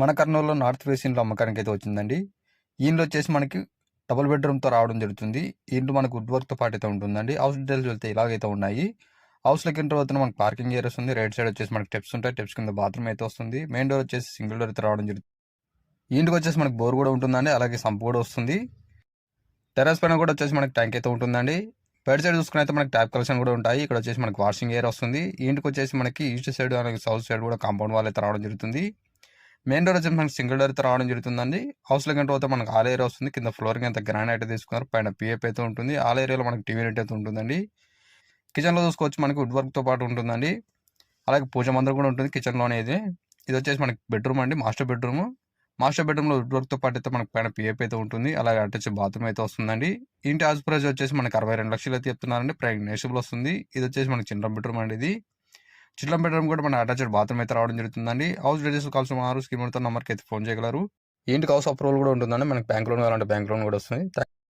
మన కర్నూలులో north face ఇంట్లో అమ్మకానికి అయితే వచ్చిందండి. ఈ ఇంట్లో వచ్చేసి మనకి డబుల్ బెడ్రూమ్తో రావడం జరుగుతుంది. ఈ ఇంట్లో మనకు వుడ్ వర్క్తో పాటు అయితే ఉంటుందండి. హౌస్ డీటెయిల్స్ వెళ్తే ఇలాగైతే ఉన్నాయి. హౌస్లోకి ఎంటర్ అవుతున్న మనకి పార్కింగ్ ఏరియాస్ ఉంది. రైట్ సైడ్ వచ్చేసి మనకి స్టెప్స్ ఉంటాయి. స్టెప్స్ కింద బాత్రూమ్ అయితే వస్తుంది. మెయిన్ డోర్ వచ్చేసి సింగిల్ డోర్ అయితే రావడం జరుగుతుంది. ఇంటికి వచ్చేసి మనకి బోర్ కూడా ఉంటుందండి. అలాగే సంప్ కూడా వస్తుంది. టెర్రస్ పైన కూడా వచ్చేసి మనకి ట్యాంక్ అయితే ఉంటుందండి. బెడ్ సైడ్ చూసుకుని అయితే మనకి ట్యాప్ కలెక్షన్ కూడా ఉంటాయి. ఇక్కడ వచ్చేసి మనకి వాషింగ్ ఏరియా వస్తుంది. ఇంటికి వచ్చేసి మనకి ఈస్ట్ సైడ్ అలాగే సౌత్ సైడ్ కూడా కాంపౌండ్ వాల్ అయితే రావడం జరుగుతుంది. మెయిన్ డోర్ వచ్చేసి మనకి సింగిల్ డోర్ అయితే రావడం జరుగుతుందండి. హౌస్ల కంటే పోతే మనకి ఆల్ ఏరియా వస్తుంది కింద ఫ్లోరింగ్ అంత గ్రాండ్ అయితే తీసుకున్నారు. పైన పిఎఫ్ అయితే ఉంటుంది. ఆల్ ఏరియాలో మనకి టీవీ రేట్ అయితే ఉంటుందండి. కిచెన్లో చూసుకోవచ్చు మనకి వుడ్ వర్క్తో పాటు ఉంటుందండి. అలాగే పూజ మందిరం కూడా ఉంటుంది కిచెన్లోనే ఇది. ఇది వచ్చేసి మనకి బెడ్రూమ్ అండి. మాస్టర్ బెడ్రూమ్ మాస్టర్ బెడ్రూమ్లో వుడ్ వర్క్తో పాటు అయితే మనకి పైన పిఎఫ్ అయితే ఉంటుంది. అలాగే అటాచ్ బాత్రూమ్ అయితే వస్తుందండి. ఇంటి ఆజ్ ప్రైజ్ వచ్చేసి మనకి అరవై రెండు లక్షలు అయితే చెప్తున్నారండి. ప్రైగ్ నేషబుల్ వస్తుంది. ఇది వచ్చేసి మనకి చిన్న బెడ్రూమ్ అండి ఇది. చిట్లం బెడ్రూమ్ కూడా మన అటాచ్డ్ బాత్రూమ్ అయితే రావడం జరుగుతుందండి. హౌస్ డీటెయిల్స్ కావాల్సిన వారు స్కీమ్ నెంబర్కి అయితే ఫోన్ చేయగలరు. ఏంటి ఇంటికి హౌస్ అప్రూవల్ కూడా ఉంటుందండి. మనకి బ్యాంక్ లోన్ కావాలంటే బ్యాంక్ లోన్ కూడా వస్తుంది.